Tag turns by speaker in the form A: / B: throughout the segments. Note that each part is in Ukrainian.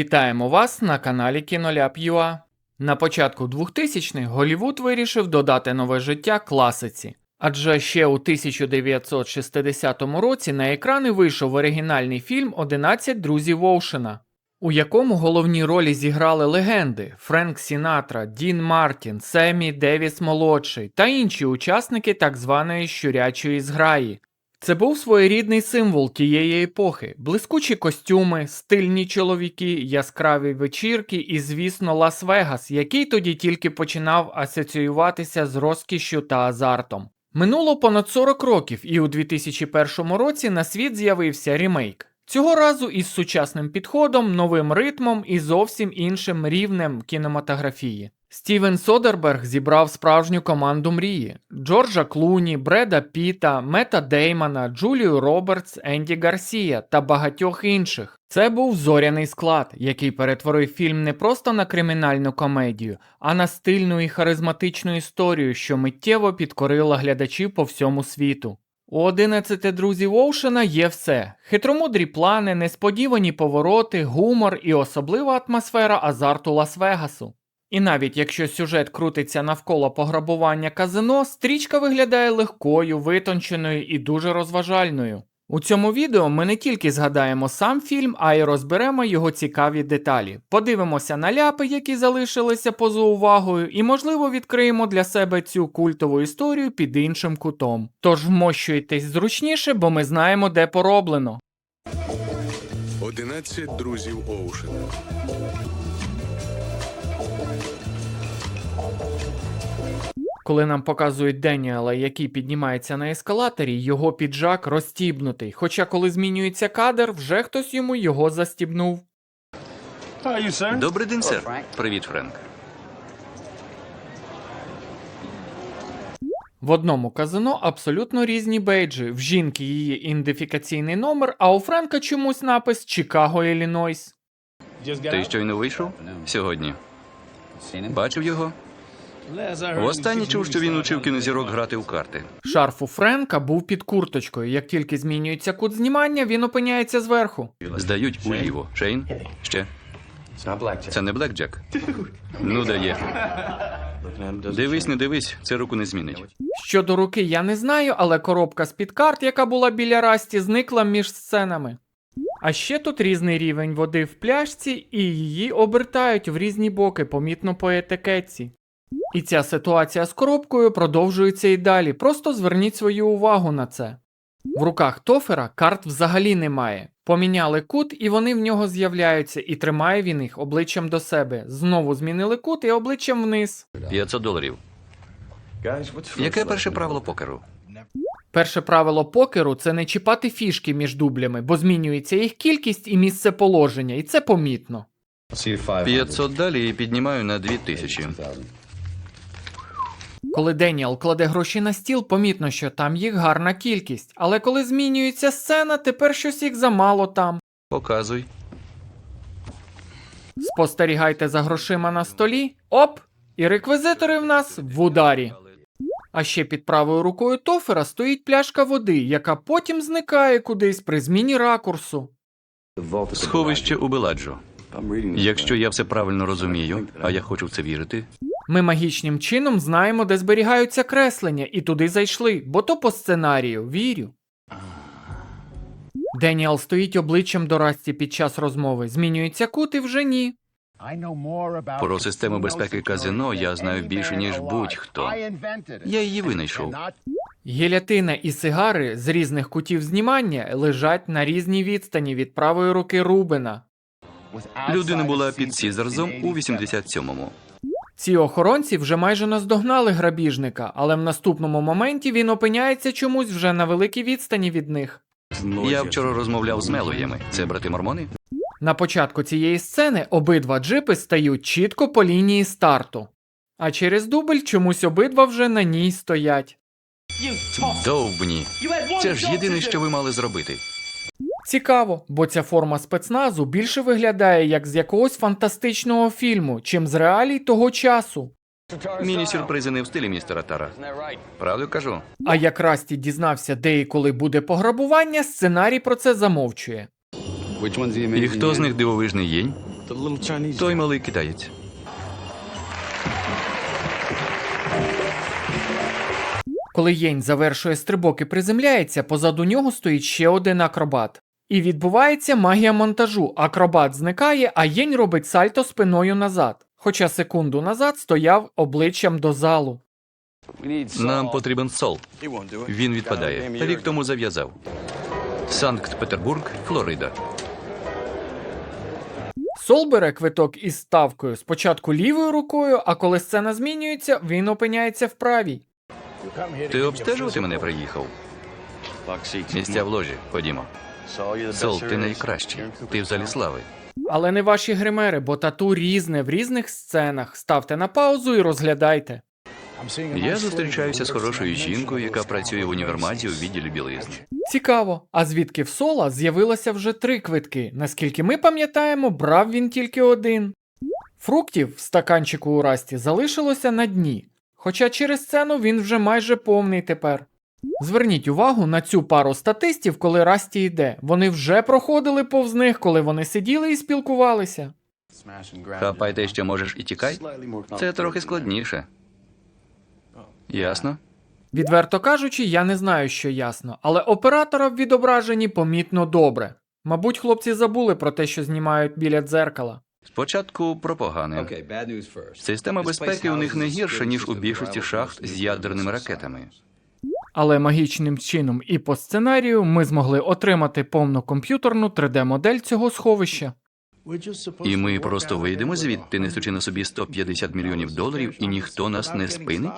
A: Вітаємо вас на каналі Kinoляп.ua. На початку 2000-х Голівуд вирішив додати нове життя класиці. Адже ще у 1960 році на екрани вийшов оригінальний фільм «11 друзів Оушена, у якому головні ролі зіграли легенди Френк Сінатра, Дін Мартін, Семі Девіс молодший та інші учасники так званої щурячої зграї. Це був своєрідний символ тієї епохи: блискучі костюми, стильні чоловіки, яскраві вечірки і, звісно, Лас-Вегас, який тоді тільки починав асоціюватися з розкішшю та азартом. Минуло понад 40 років, і у 2001 році на світ з'явився ремейк. Цього разу із сучасним підходом, новим ритмом і зовсім іншим рівнем кінематографії. Стівен Содерберг зібрав справжню команду мрії: Джорджа Клуні, Бреда Піта, Мета Деймана, Джулію Робертс, Енді Гарсія та багатьох інших. Це був зоряний склад, який перетворив фільм не просто на кримінальну комедію, а на стильну і харизматичну історію, що миттєво підкорила глядачів по всьому світу. У 11 друзів Оушена є все: хитромудрі плани, несподівані повороти, гумор і особлива атмосфера азарту Лас-Вегасу. І навіть якщо сюжет крутиться навколо пограбування казино, стрічка виглядає легкою, витонченою і дуже розважальною. У цьому відео ми не тільки згадаємо сам фільм, а й розберемо його цікаві деталі. Подивимося на ляпи, які залишилися поза увагою, і, можливо, відкриємо для себе цю культову історію під іншим кутом. Тож вмощуйтесь зручніше, бо ми знаємо, де пороблено.
B: 11 друзів Оушена.
A: Коли нам показують Деніела, який піднімається на ескалаторі, його піджак розстібнутий. Хоча, коли змінюється кадр, вже хтось йому його застібнув.
C: Добрий день, сер. Привіт, Френк.
A: В одному казино абсолютно різні бейджі. В жінки її ідентифікаційний номер, а у Френка чомусь напис Чикаго, Іллінойс.
C: Ти щойно вийшов? Сьогодні. Бачив його? Востаннє чув, що він учив кінозірок грати у карти.
A: Шарф у Френка був під курточкою. Як тільки змінюється кут знімання, він опиняється зверху.
C: Здають уліво. Шейн? Ще? Це не Блекджек? Ну дає. Дивись, не дивись, це руку не змінить.
A: Щодо руки я не знаю, але коробка з-під карт, яка була біля Расті, зникла між сценами. А ще тут різний рівень води в пляшці, і її обертають в різні боки, помітно по етикетці. І ця ситуація з коробкою продовжується і далі. Просто зверніть свою увагу на це. В руках Тофера карт взагалі немає. Поміняли кут, і вони в нього з'являються, і тримає він їх обличчям до себе. Знову змінили кут і обличчям вниз.
C: 500 доларів. Яке перше правило покеру?
A: Перше правило покеру це не чіпати фішки між дублями, бо змінюється їх кількість і місце положення, і це помітно.
C: 500 далі і піднімаю на 2000.
A: Коли Деніел кладе гроші на стіл, помітно, що там їх гарна кількість, але коли змінюється сцена, тепер щось їх замало там.
C: Показуй.
A: Спостерігайте за грошима на столі. Оп! І реквізитори в нас в ударі. А ще під правою рукою Тофера стоїть пляшка води, яка потім зникає кудись при зміні ракурсу.
C: Сховище у Беладжо. Якщо я все правильно розумію, а я хочу в це вірити,
A: Ми магічним чином знаємо, де зберігаються креслення, і туди зайшли, бо то по сценарію, вірю. Деніел стоїть обличчям до Расті під час розмови. Змінюється кут і вже ні.
C: Про систему безпеки казино я знаю більше, ніж будь-хто. Я її винайшов.
A: Гілятина і сигари з різних кутів знімання лежать на різній відстані від правої руки Рубена.
C: Людина була під Сізарзом у 87-му.
A: Ці охоронці вже майже наздогнали грабіжника, але в наступному моменті він опиняється чомусь вже на великій відстані від них.
C: Я вчора розмовляв з Мелоями. Це брати мормони?
A: На початку цієї сцени обидва джипи стають чітко по лінії старту, а через дубль чомусь обидва вже на ній стоять.
C: Довбні. Це ж єдине, що ви мали зробити.
A: Цікаво, бо ця форма спецназу більше виглядає як з якогось фантастичного фільму, чим з реалій того часу.
C: Міні-сюрпризи не в стилі містера Тара. Правду кажу?
A: А як Расті дізнався, де і коли буде пограбування, сценарій про це замовчує.
C: І хто з них дивовижний єнь? Той малий китаєць.
A: Коли Єнь завершує стрибок і приземляється, позаду нього стоїть ще один акробат. І відбувається магія монтажу. Акробат зникає, а Єнь робить сальто спиною назад. Хоча секунду назад стояв обличчям до залу.
C: Нам потрібен сол. Він відпадає. Рік тому зав'язав. Санкт-Петербург, Флорида.
A: Сол бере квиток із ставкою спочатку лівою рукою, а коли сцена змінюється, він опиняється в правій.
C: Ти обстежувати мене приїхав? Місця в ложі. Ходімо. Сол, ти найкращий. Ти в залі слави.
A: Але не ваші гримери, бо тату різне в різних сценах. Ставте на паузу і розглядайте.
C: Я зустрічаюся з хорошою жінкою, яка працює в універмазі у відділі білизни.
A: Цікаво, а звідки в Сола з'явилося вже три квитки. Наскільки ми пам'ятаємо, брав він тільки один. Фруктів в стаканчику у Расті залишилося на дні, хоча через сцену він вже майже повний тепер. Зверніть увагу на цю пару статистів, коли Расті йде. Вони вже проходили повз них, коли вони сиділи і спілкувалися.
C: Хапай те, що можеш, і тікай. Це трохи складніше. Ясно?
A: Відверто кажучи, я не знаю, що ясно, але оператора в відображенні помітно добре. Мабуть, хлопці забули про те, що знімають біля дзеркала.
C: Спочатку про погане. Система безпеки у них не гірша, ніж у більшості шахт з ядерними ракетами.
A: Але магічним чином і по сценарію ми змогли отримати повну комп'ютерну 3D-модель цього сховища.
C: І ми просто вийдемо звідти, несучи на собі 150 мільйонів доларів, і ніхто нас не спинить?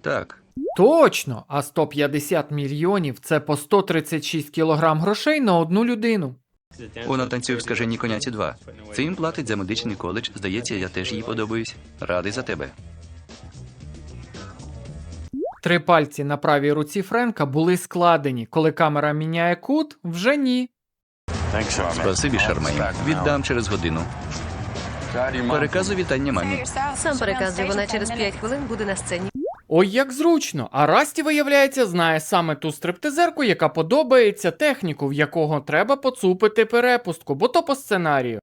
C: Так.
A: Точно! А 150 мільйонів це по 136 кілограм грошей на одну людину.
C: Вона танцює в скаженій коняці 2. Це їм платить за медичний коледж. Здається, я теж їй подобаюсь. Радий за тебе.
A: Три пальці на правій руці Френка були складені. Коли камера міняє кут, вже ні.
C: Спасибі, Шармейн. Віддам через годину. Переказу вітання мамі.
B: Сам переказує, вона через 5 хвилин буде на сцені.
A: Ой, як зручно! А Расті, виявляється, знає саме ту стриптизерку, яка подобається техніку, в якого треба поцупити перепустку, бо то по сценарію.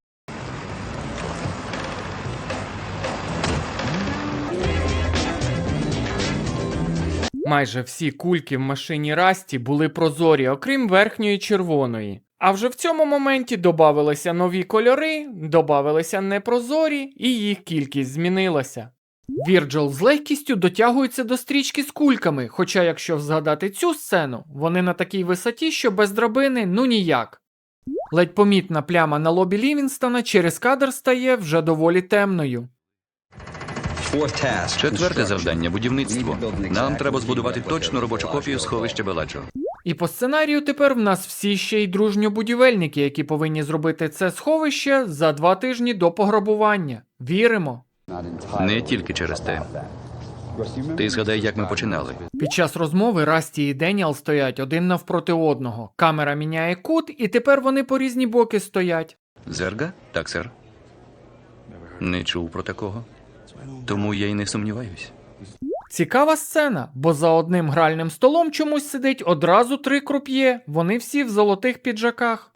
A: Майже всі кульки в машині Расті були прозорі, окрім верхньої червоної. А вже в цьому моменті додавалися нові кольори, додавалися непрозорі, і їх кількість змінилася. Вірджил з легкістю дотягується до стрічки з кульками, хоча, якщо згадати цю сцену, вони на такій висоті, що без драбини ну ніяк. Ледь помітна пляма на лобі Лівінстона через кадр стає вже доволі темною.
C: Четверте завдання будівництво. Нам треба збудувати точну робочу копію сховища Беладжо.
A: І по сценарію тепер в нас всі ще й дружньо-будівельники, які повинні зробити це сховище за два тижні до пограбування. Віримо.
C: Не тільки через те. Ти згадай, як ми починали.
A: Під час розмови Расті і Деніал стоять один навпроти одного. Камера міняє кут, і тепер вони по різні боки стоять.
C: Зерга? Так, сер. Не чув про такого. Тому я й не сумніваюсь.
A: Цікава сцена, бо за одним гральним столом чомусь сидить одразу три круп'є. Вони всі в золотих піджаках.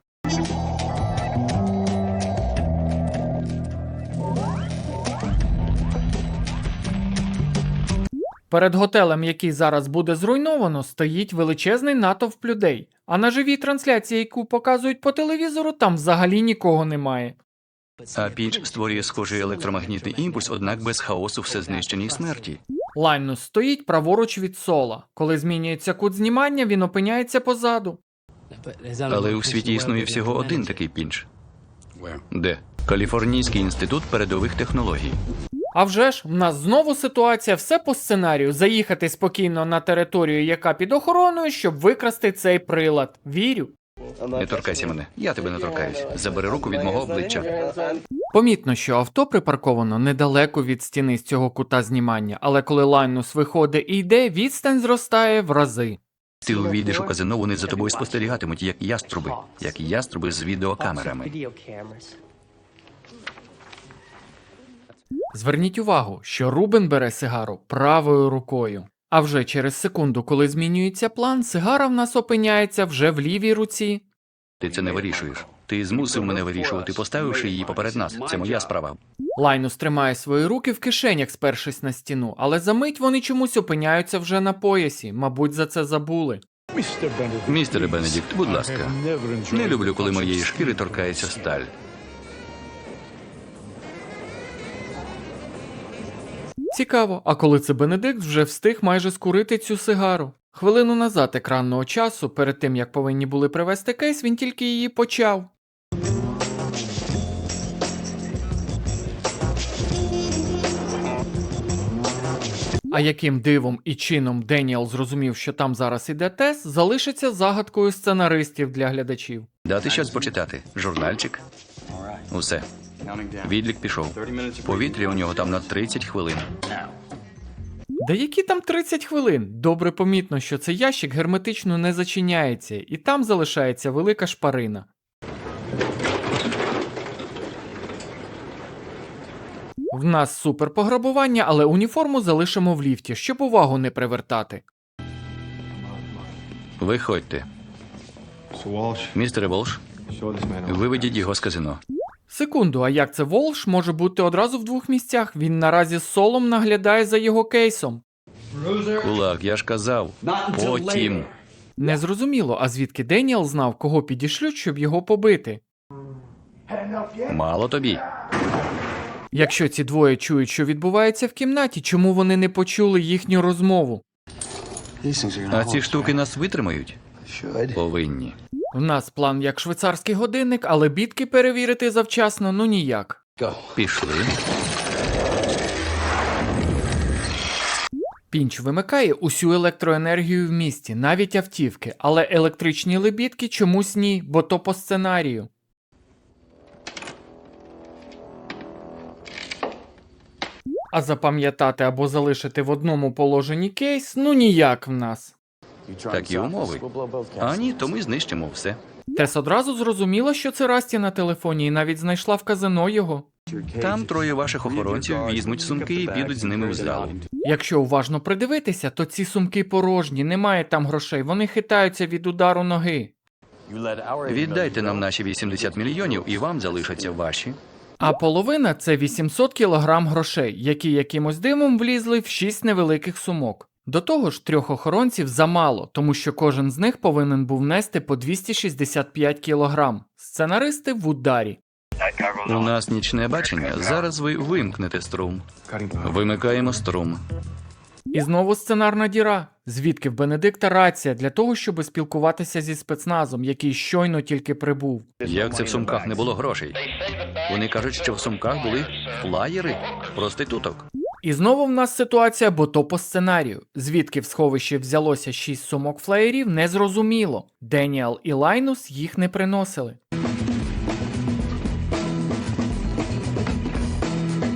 A: Перед готелем, який зараз буде зруйновано, стоїть величезний натовп людей. А на живій трансляції, яку показують по телевізору, там взагалі нікого немає.
C: А піч створює схожий електромагнітний імпульс, однак без хаосу все знищення і смерті.
A: Лайнус стоїть праворуч від сола. Коли змінюється кут знімання, він опиняється позаду.
C: Але у світі існує всього один такий пінч. Де? Каліфорнійський інститут передових технологій.
A: А вже ж, в нас знову ситуація все по сценарію. Заїхати спокійно на територію, яка під охороною, щоб викрасти цей прилад. Вірю.
C: Не торкайся мене. Я тебе не торкаюсь. Забери руку від мого обличчя.
A: Помітно, що авто припарковано недалеко від стіни з цього кута знімання, але коли Лайнус виходить і йде, відстань зростає в рази.
C: Ти увійдеш у казино, вони за тобою спостерігатимуть, як яструби, як яструби з відеокамерами.
A: Зверніть увагу, що Рубен бере сигару правою рукою. А вже через секунду, коли змінюється план, сигара в нас опиняється вже в лівій руці.
C: Ти це не вирішуєш. Ти змусив мене вирішувати, поставивши її поперед нас. Це моя справа.
A: Лайнус тримає свої руки в кишенях, спершись на стіну, але за мить вони чомусь опиняються вже на поясі, мабуть, за це забули.
C: Містере Бенедікт, будь ласка, не люблю, коли моєї шкіри торкається сталь.
A: Цікаво, а коли це Бенедикт вже встиг майже скурити цю сигару. Хвилину назад екранного часу, перед тим як повинні були привезти кейс, він тільки її почав. А яким дивом і чином Деніел зрозумів, що там зараз іде тест, залишиться загадкою сценаристів для глядачів.
C: Дати щось почитати. Журнальчик. Усе. Відлік пішов. Повітря у нього там на 30 хвилин.
A: Да які там 30 хвилин? Добре помітно, що цей ящик герметично не зачиняється, і там залишається велика шпарина. В нас супер пограбування, але уніформу залишимо в ліфті, щоб увагу не привертати.
C: Виходьте. Містере Волш, виведіть його з казино.
A: Секунду, а як це Волш може бути одразу в двох місцях? Він наразі з солом наглядає за його кейсом.
C: Кулак, я ж казав. Потім.
A: Незрозуміло, а звідки Деніел знав, кого підішлють, щоб його побити.
C: Мало тобі.
A: Якщо ці двоє чують, що відбувається в кімнаті, чому вони не почули їхню розмову?
C: А ці штуки нас витримають? Повинні.
A: В нас план як швейцарський годинник, але бітки перевірити завчасно ну ніяк.
C: Пішли.
A: Пінч вимикає усю електроенергію в місті, навіть автівки, але електричні лебідки чомусь ні, бо то по сценарію. А запам'ятати або залишити в одному положенні кейс ну ніяк в нас.
C: Такі умови. А ні, то ми знищимо все.
A: Тес одразу зрозуміла, що це Расті на телефоні, і навіть знайшла в казино його.
C: Там троє ваших охоронців візьмуть сумки і підуть з ними в залу.
A: Якщо уважно придивитися, то ці сумки порожні, немає там грошей, вони хитаються від удару ноги.
C: Віддайте нам наші 80 мільйонів, і вам залишаться ваші.
A: А половина це 800 кілограм грошей, які якимось дивом влізли в шість невеликих сумок. До того ж, трьох охоронців замало, тому що кожен з них повинен був нести по 265 кілограм. Сценаристи в ударі.
C: У нас нічне бачення. Зараз ви вимкнете струм. Вимикаємо струм.
A: І знову сценарна діра. Звідки в Бенедикта рація для того, щоб спілкуватися зі спецназом, який щойно тільки прибув.
C: Як це в сумках не було грошей? Вони кажуть, що в сумках були флаєри проституток.
A: І знову в нас ситуація, бо то по сценарію. Звідки в сховищі взялося шість сумок флеєрів, незрозуміло. Деніел і Лайнус їх не приносили.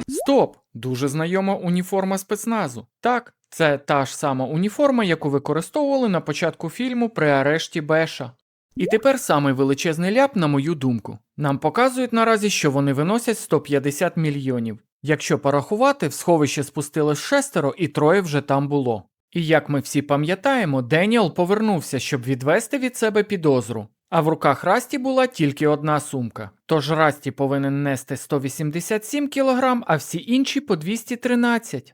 A: Стоп! Дуже знайома уніформа спецназу. Так, це та ж сама уніформа, яку використовували на початку фільму при арешті Беша. І тепер самий величезний ляп, на мою думку. Нам показують наразі, що вони виносять 150 мільйонів. Якщо порахувати, в сховище спустилось шестеро і троє вже там було. І як ми всі пам'ятаємо, Деніел повернувся, щоб відвести від себе підозру. А в руках Расті була тільки одна сумка. Тож Расті повинен нести 187 кг, а всі інші по 213.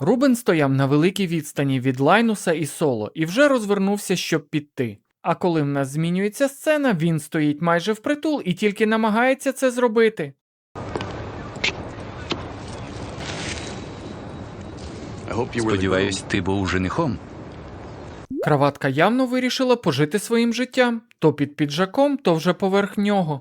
A: Рубен стояв на великій відстані від Лайнуса і Соло і вже розвернувся, щоб піти. А коли в нас змінюється сцена, він стоїть майже впритул і тільки намагається це зробити.
C: Сподіваюсь, ти був женихом.
A: Краватка явно вирішила пожити своїм життям то під піджаком, то вже поверх нього.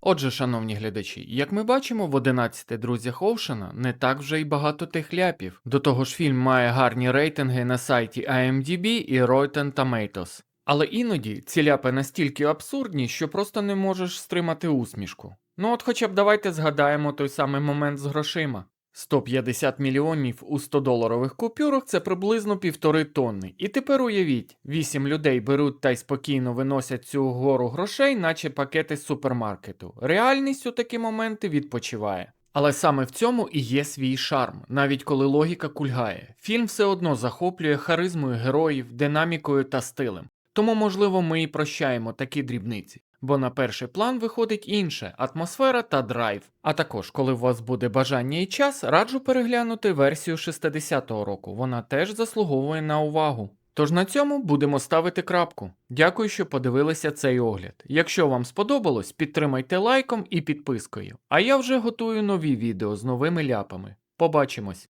A: Отже, шановні глядачі, як ми бачимо, в 11 друзях Оушена не так вже й багато тих ляпів. До того ж, фільм має гарні рейтинги на сайті IMDb і Rotten Tomatoes. Але іноді ці ляпи настільки абсурдні, що просто не можеш стримати усмішку. Ну от хоча б давайте згадаємо той самий момент з грошима. 150 мільйонів у 100-доларових купюрах це приблизно півтори тонни. І тепер уявіть, 8 людей беруть та й спокійно виносять цю гору грошей, наче пакети з супермаркету. Реальність у такі моменти відпочиває. Але саме в цьому і є свій шарм, навіть коли логіка кульгає. Фільм все одно захоплює харизмою героїв, динамікою та стилем. Тому, можливо, ми і прощаємо такі дрібниці. Бо на перший план виходить інше атмосфера та драйв. А також, коли у вас буде бажання і час, раджу переглянути версію 60-го року. Вона теж заслуговує на увагу. Тож на цьому будемо ставити крапку. Дякую, що подивилися цей огляд. Якщо вам сподобалось, підтримайте лайком і підпискою. А я вже готую нові відео з новими ляпами. Побачимось!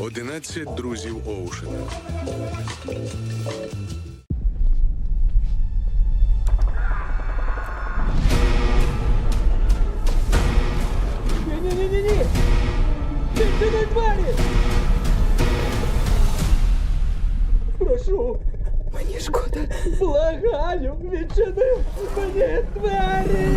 D: 11 друзів Оушена.
E: Ні-ні-ні-ні! Відчини двері! Прошу! Мені шкода! Благаю! Відчини мені двері!